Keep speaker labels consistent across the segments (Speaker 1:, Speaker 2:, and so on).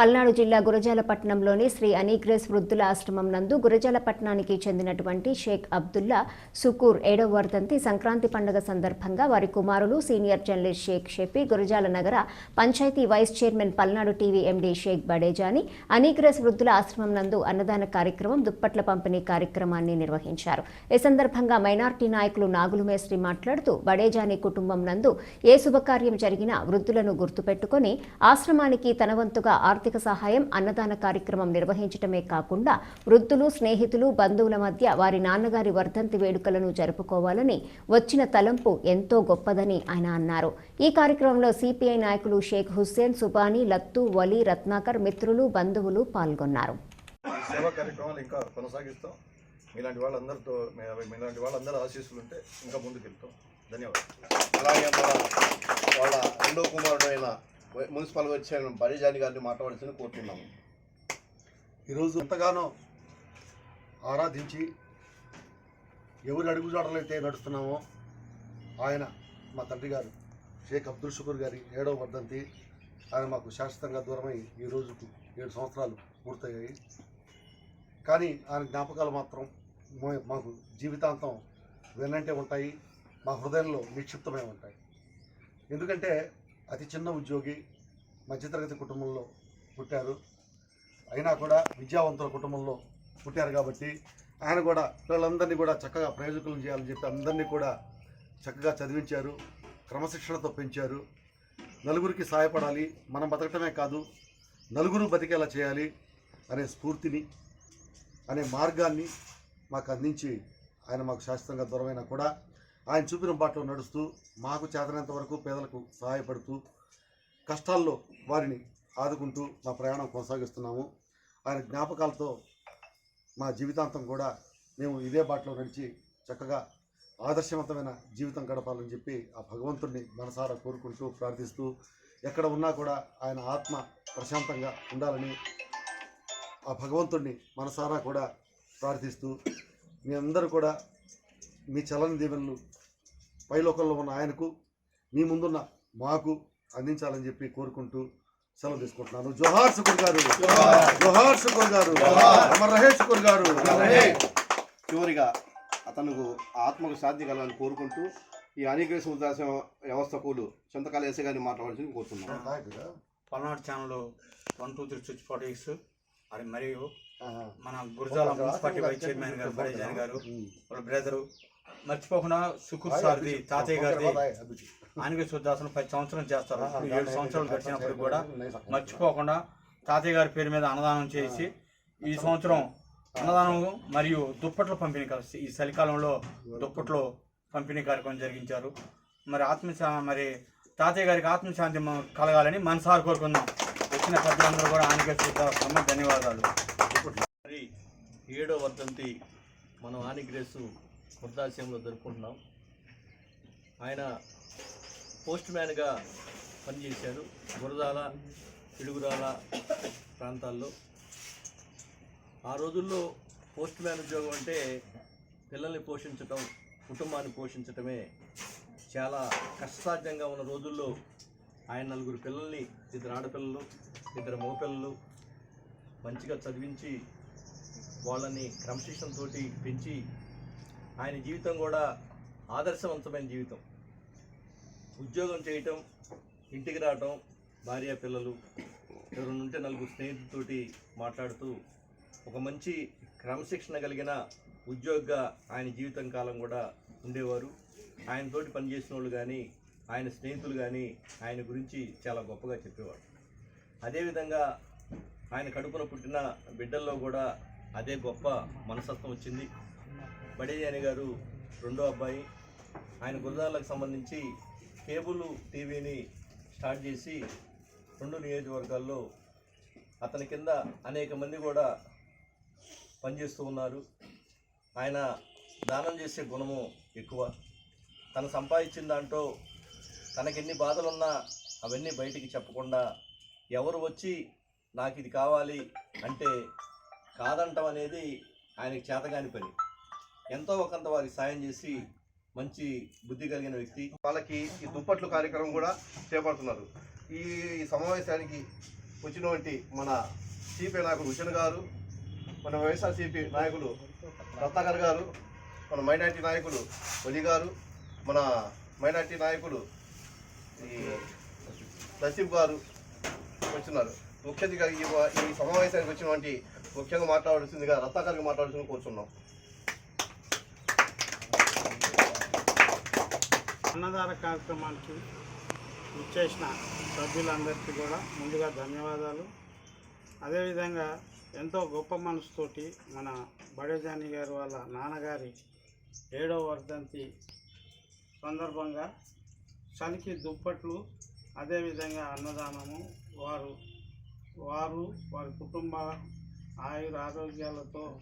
Speaker 1: పల్నాడు జిల్లా గురజాలపట్నంలోని శ్రీ అనీగ్రేస్ వృద్ధుల ఆశ్రమం నందు గురజాలపట్నానికి చెందినటువంటి షేక్ అబ్దుల్లా సుకూర్ ఏడవ వర్ధంతి సంక్రాంతి పండుగ సందర్భంగా వారి కుమారులు సీనియర్ జర్నలిస్ట్ షేక్ షెఫీ గురజాల నగర panchayat vice chairman Palnadu TV MD Sheikh Badejani Annie Grace వృద్ధుల ఆశ్రమం నందు అన్నదాన కార్యక్రమం దుప్పట్ల పంపిణీ కార్యక్రమాన్ని నిర్వహించారు. ఈ సందర్భంగా మైనార్టీ నాయకులు నాగులు మేస్త్రి మాట్లాడుతూ బడేజాని కుటుంబం నందు ఏ శుభకార్యం జరిగినా వృద్ధులను గుర్తుపెట్టుకొని ఆశ్రమానికి తనవంతుగా ఆర్థిక ఆర్థిక సహాయం అన్నదాన కార్యక్రమం నిర్వహించటమే కాకుండా వృద్ధులు స్నేహితులు బంధువుల మధ్య వారి నాన్నగారి వర్ధంతి వేడుకలను జరుపుకోవాలని వచ్చిన తలంపు ఎంతో గొప్పదని ఆయన అన్నారు. ఈ కార్యక్రమంలో సిపిఐ నాయకులు షేక్ హుస్సేన్ సుబానీ లత్తు వలీ రత్నాకర్ మిత్రులు బంధువులు పాల్గొన్నారు.
Speaker 2: సేవా కార్యక్రమాలు ఇంకా కొనసాగిస్తాం. మీలాంటి వాళ్ళందరితో మీలాంటి వాళ్ళందరూ ఆశీస్సులు ఉంటే ఇంకా ముందుకు వెళ్తాం ధన్యవాదాలు.
Speaker 3: అలాగే మన వాళ్ళ రెండో కుమారుడైన అయిన వచ్చిన వచ్చారు బరిజాని గారిని మాట్లాడాల్సింది కోరుతున్నాము.
Speaker 4: ఈరోజు ఎంతగానో ఆరాధించి ఎవరి అడుగుజాడలైతే నడుస్తున్నామో ఆయన మా తండ్రి గారు షేక్ అబ్దుల్ షుకూర్ గారి ఏడవ వర్ధంతి ఆయన మాకు శాశ్వతంగా దూరమై ఈ రోజుకు ఏడు సంవత్సరాలు పూర్తయ్యాయి. కానీ ఆయన జ్ఞాపకాలు మాత్రం మాకు జీవితాంతం వెన్నంటే ఉంటాయి మా హృదయంలో నిక్షిప్తమై ఉంటాయి. ఎందుకంటే అతి చిన్న ఉద్యోగి మధ్యతరగతి కుటుంబంలో పుట్టారు. అయినా కూడా విద్యావంతుల కుటుంబంలో పుట్టారు కాబట్టి ఆయన కూడా పిల్లలందరినీ కూడా చక్కగా ప్రయోజకులను చేయాలని చెప్పి అందరినీ కూడా చక్కగా చదివించారు. క్రమశిక్షణతో పెంచారు. నలుగురికి సహాయపడాలి మనం బతకటమే కాదు నలుగురు బతికేలా చేయాలి అనే స్ఫూర్తిని అనే మార్గాన్ని మాకు అందించి ఆయన మాకు శాశ్వతంగా దూరమైనా కూడా ఆయన చూపిన బాటలో నడుస్తూ మాకు చేతనంత వరకు పేదలకు సహాయపడుతూ కష్టాల్లో వారిని ఆదుకుంటూ మా ప్రయాణం కొనసాగిస్తున్నాము. ఆయన జ్ఞాపకాలతో మా జీవితాంతం కూడా మేము ఇదే బాటలో నడిచి చక్కగా ఆదర్శవంతమైన జీవితం గడపాలని చెప్పి ఆ భగవంతుడిని మనసారా కోరుకుంటూ ప్రార్థిస్తూ ఎక్కడ ఉన్నా కూడా ఆయన ఆత్మ ప్రశాంతంగా ఉండాలని ఆ భగవంతుడిని మనసారా కూడా ప్రార్థిస్తూ మీ అందరూ కూడా మీ చలని దీవెనలు పైలోకంలో ఉన్న ఆయనకు మీ ముందున్న మాకు అందించాలని చెప్పి కోరుకుంటూ సెలవు తీసుకుంటున్నాను. జోహార్ శుకుర్ గారు. జోహార్. శుకుర్ గారు. అమర్ రహే శుకుర్ గారు.
Speaker 3: చివరిగా అతనుకు ఆత్మకు శాంతి కలగాలని కోరుకుంటూ ఈ అనీగ్రేస్ వృద్ధాశ్రమ వ్యవస్థకులు చింతకాల ఎస్ఐ గారిని మాట్లాడాల్సింది కోరుతున్నాం
Speaker 5: Palnadu channel one two three switch politics అది మరియు మన గురజాల మున్సిపాలిటీ వైస్ చైర్మన్ గారు బడేజాన్ గారు వాళ్ళ బ్రదరు మర్చిపోకుండా సుకుర్ సార్ది తాతయ్య గారిది ఆనగ శుద్ధాసనం పది సంవత్సరం చేస్తారు. ఏడు సంవత్సరాలు గడిచినప్పుడు కూడా మర్చిపోకుండా తాతయ్య గారి పేరు మీద అన్నదానం చేసి ఈ సంవత్సరం అన్నదానం మరియు దుప్పట్ల పంపిణీ కలిసి ఈ చలికాలంలో దుప్పట్లు పంపిణీ కార్యక్రమం జరిగించారు. మరి ఆత్మశా మరి తాతయ్య గారికి ఆత్మశాంతి కలగాలని మనసారి కోరుకుందాం. వచ్చిన పెద్దలందరూ కూడా శుద్ధాసనం ధన్యవాదాలు.
Speaker 6: మరి ఏడో వర్ధంతి మనం ఆనిగ్రేసు వృద్ధాశ్రమంలో జరుపుకుంటున్నాం. ఆయన పోస్ట్ మ్యాన్గా పనిచేశారు గురదాల పిడుగురాల ప్రాంతాల్లో. ఆ రోజుల్లో పోస్ట్ మ్యాన్ ఉద్యోగం అంటే పిల్లల్ని పోషించటం కుటుంబాన్ని పోషించటమే చాలా కష్టసాధ్యంగా ఉన్న రోజుల్లో ఆయన నలుగురు పిల్లల్ని ఇద్దరు ఆడపిల్లలు ఇద్దరు మగపిల్లలు మంచిగా చదివించి వాళ్ళని క్రమశిక్షణతోటి పెంచి ఆయన జీవితం కూడా ఆదర్శవంతమైన జీవితం. ఉద్యోగం చేయటం ఇంటికి రావటం భార్య పిల్లలు ఎవరైనా ఉంటే నలుగురు స్నేహితులతోటి మాట్లాడుతూ ఒక మంచి క్రమశిక్షణ కలిగిన ఉద్యోగిగా ఆయన జీవితం కాలం కూడా ఉండేవారు. ఆయనతోటి పనిచేసిన వాళ్ళు కానీ ఆయన స్నేహితులు కానీ ఆయన గురించి చాలా గొప్పగా చెప్పేవారు. అదేవిధంగా ఆయన కడుపున పుట్టిన బిడ్డల్లో కూడా అదే గొప్ప మనస్తత్వం వచ్చింది. బడేజాని గారు రెండో అబ్బాయి. ఆయన గురదాలకు సంబంధించి కేబుల్ టీవీని స్టార్ట్ చేసి రెండు నియోజకవర్గాల్లో అతని కింద అనేక మంది కూడా పనిచేస్తూ ఉన్నారు. ఆయన దానం చేసే గుణము ఎక్కువ. తను సంపాదించిన దాంట్లో తనకెన్ని బాధలున్నా అవన్నీ బయటికి చెప్పకుండా ఎవరు వచ్చి నాకు ఇది కావాలి అంటే కాదంటం అనేది ఆయనకి చేతగాని పని. ఎంతో ఒకంత వారికి సాయం చేసి మంచి బుద్ధి కలిగిన వ్యక్తి.
Speaker 3: వాళ్ళకి ఈ దుప్పట్లు కార్యక్రమం కూడా చేపడుతున్నారు. ఈ సమావేశానికి వచ్చినటువంటి మన సిపిఐ నాయకుడు హుసేన్ గారు మన వైఎస్ఆర్సీపీ నాయకులు రత్నాకర్ గారు మన మైనార్టీ నాయకులు ఒలి గారు మన మైనార్టీ నాయకులు ఈ నసీబ్ గారు వచ్చినారు. ముఖ్య అతిథిగా ఈ ఈ సమావేశానికి వచ్చినటువంటి ముఖ్యంగా మాట్లాడాల్సిందిగా రత్నాకర్గా మాట్లాడాల్సింది కూర్చున్నాం.
Speaker 7: అన్నదాన కార్యక్రమానికి ఇచ్చేసిన సభ్యులందరికీ కూడా ముందుగా ధన్యవాదాలు. అదేవిధంగా ఎంతో గొప్ప మనసుతోటి మన బడేజాని గారు వాళ్ళ నాన్నగారి ఏడవ వర్ధంతి సందర్భంగా చలికి దుప్పట్లు అదేవిధంగా అన్నదానము. వారు వారు వారి కుటుంబ ఆయుర ఆరోగ్యాలతో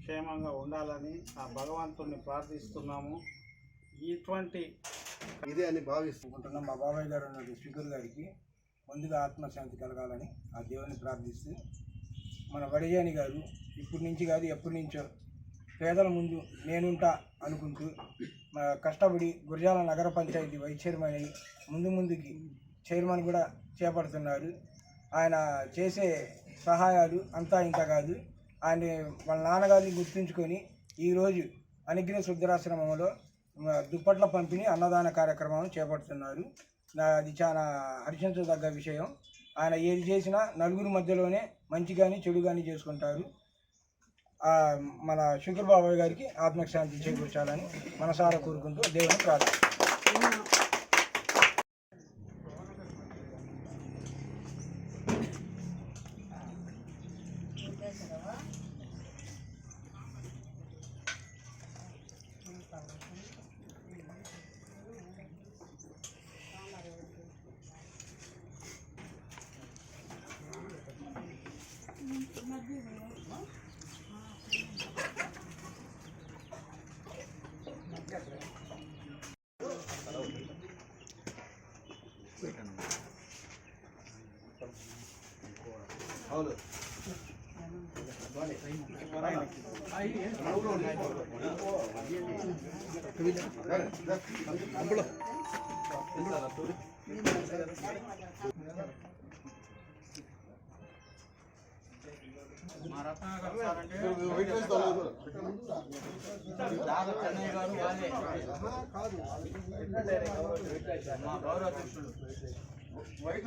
Speaker 7: క్షేమంగా ఉండాలని ఆ భగవంతుణ్ణి ప్రార్థిస్తున్నాము. ఇటువంటి
Speaker 3: ఇదే అని భావిస్తూ
Speaker 8: మా బాబాయ్ గారు ఉన్న స్పీకర్ గారికి. ముందుగా ఆత్మశాంతి కలగాలని ఆ దేవుని ప్రార్థిస్తూ మన వడిజాని గారు ఇప్పటి నుంచి కాదు ఎప్పటి నుంచో పేదల ముందు నేనుంటా అనుకుంటూ కష్టపడి గురజాల నగర పంచాయతీ వైస్ చైర్మన్ అయి ముందు ముందుకి చైర్మన్ కూడా చేపడుతున్నారు. ఆయన చేసే సహాయాలు అంతా ఇంత కాదు. ఆయన వాళ్ళ నాన్నగారిని గుర్తుంచుకొని ఈరోజు అనుగ్రహ శుద్ధరాశ్రమంలో దుప్పట్ల పంపిణీ అన్నదాన కార్యక్రమం చేపడుతున్నారు. అది చాలా హర్షించదగ్గ విషయం. ఆయన ఏది చేసినా నలుగురు మధ్యలోనే మంచి కానీ చెడు కానీ చేసుకుంటారు మన శుకర్ బాబాయ్ గారికి ఆత్మశాంతి చేకూర్చాలని మనసారా కోరుకుంటూ దేవుని ప్రార్థన.
Speaker 3: అవును.
Speaker 5: మా రత్నాకర్ సార్ అంటే చెన్నయ్య గారు వాళ్ళే మా గౌరవ అధ్యక్షుడు.
Speaker 3: వైట్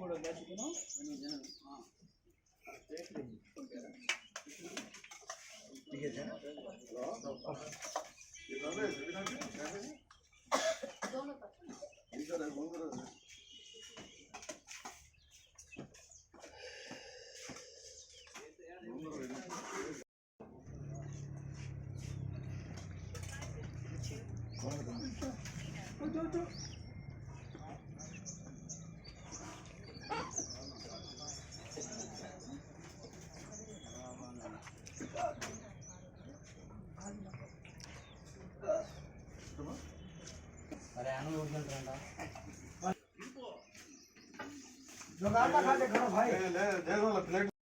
Speaker 3: కూడా బతికిను Go,
Speaker 5: go, go. Original
Speaker 8: brand આ જોગાડતા ખાતે ખરો
Speaker 3: ભાઈ લે લે દેરો પ્લેટ